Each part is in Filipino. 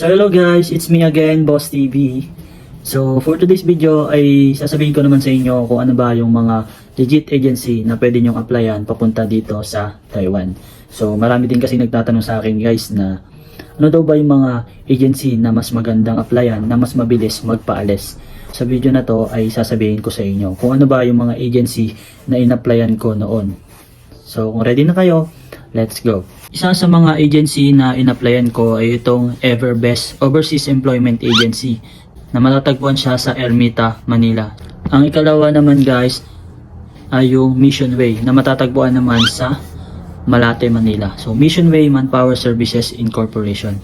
So hello guys, it's me again, Boss TV. So for today's video ay sasabihin ko naman sa inyo kung ano ba yung mga legit agency na pwede nyong applyan papunta dito sa Taiwan. So marami din kasi nagtatanong sa akin guys na ano daw ba yung mga agency na mas magandang applyan na mas mabilis magpaalis. Sa video na to ay sasabihin ko sa inyo kung ano ba yung mga agency na inapplyan ko noon. So kung ready na kayo, let's go. Isa sa mga agency na inapplyan ko ay itong Everbest Overseas Employment Agency na matatagpuan siya sa Ermita, Manila. Ang ikalawa naman guys ay yung Mission Way na matatagpuan naman sa Malate, Manila. So Mission Way Manpower Services Incorporation.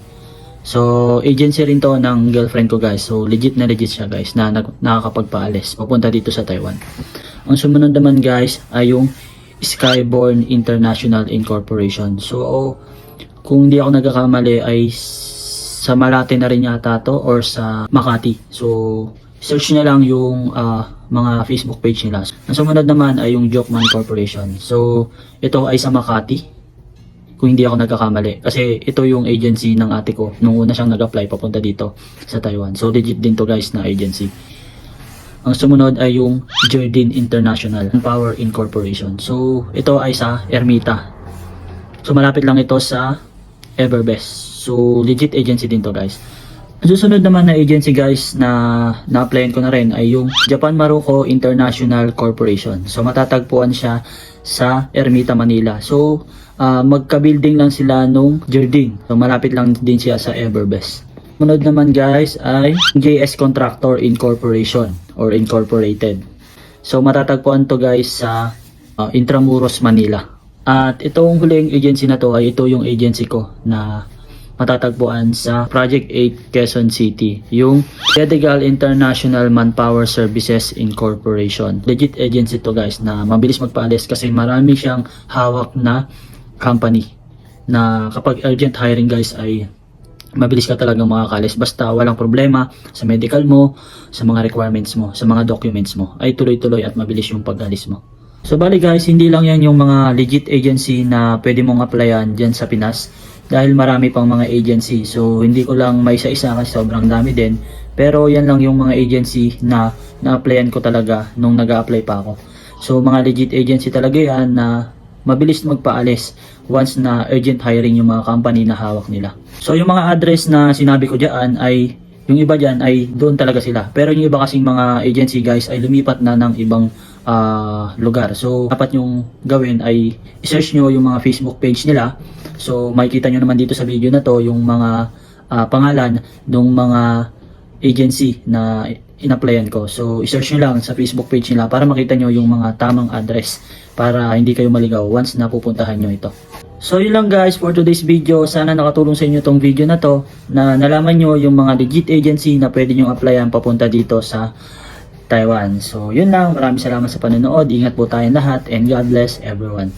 So agency rin to ng girlfriend ko guys. So legit na legit siya guys na nag- nakakapagpaalis papunta dito sa Taiwan. Ang sumunod naman guys ay yung Skyborn International Incorporation. So, kung hindi ako nagkakamali ay sa Malate na rin yata to or sa Makati. So, search nyo lang yung ah, mga Facebook page nila. Ang sumunod naman ay yung Jokman Corporation. So, ito ay sa Makati. Kung hindi ako nagkakamali. Kasi ito yung agency ng ate ko. Nung una siyang nag-apply papunta dito sa Taiwan. So, legit din to guys na agency. Ang sumunod ay yung Jardine International Power Incorporation. So, ito ay sa Ermita. So, malapit lang ito sa Everbest. So, legit agency din to guys. Susunod naman na agency guys na na-applyan ko na rin ay yung Japan Maruko International Corporation. So, matatagpuan siya sa Ermita, Manila. So, ah, magka-building lang sila nung Jardine. So, malapit lang din siya sa Everbest. Munod naman guys ay JS Contractor Incorporation or Incorporated. So matatagpuan to guys sa uh, Intramuros, Manila. At itong huling agency na to ay ito yung agency ko na matatagpuan sa Project 8 Quezon City, yung Pedigal International Manpower Services Incorporation. Legit agency to guys na mabilis magpaalis kasi marami siyang hawak na company na kapag urgent hiring guys ay mabilis ka talagang makakalis basta walang problema sa medical mo, sa mga requirements mo, sa mga documents mo ay tuloy-tuloy at mabilis yung pag-alis mo. So bali guys, hindi lang yan yung mga legit agency na pwede mong applyan dyan sa Pinas dahil marami pang mga agency. So hindi ko lang may isa-isa kasi sobrang dami din. Pero yan lang yung mga agency na na-applyan ko talaga nung nag apply pa ako. So mga legit agency talaga yan na mabilis magpaalis once na urgent hiring yung mga company na hawak nila. So yung mga address na sinabi ko diyan ay yung iba diyan ay doon talaga sila. Pero yung iba kasing mga agency guys ay lumipat na ng ibang ah, lugar. So dapat yung gawin ay i-search nyo yung mga Facebook page nila. So makikita nyo naman dito sa video na to yung mga ah, pangalan ng mga agency na in-applyan ko. So, i-search nyo lang sa Facebook page nila para makita nyo yung mga tamang address para hindi kayo maligaw once na pupuntahan nyo ito. So, yun lang guys for today's video. Sana nakatulong sa inyo tong video na to na nalaman nyo yung mga legit agency na pwede nyo applyan papunta dito sa Taiwan. So, yun lang. Maraming salamat sa panonood. Ingat po tayong lahat and God bless everyone.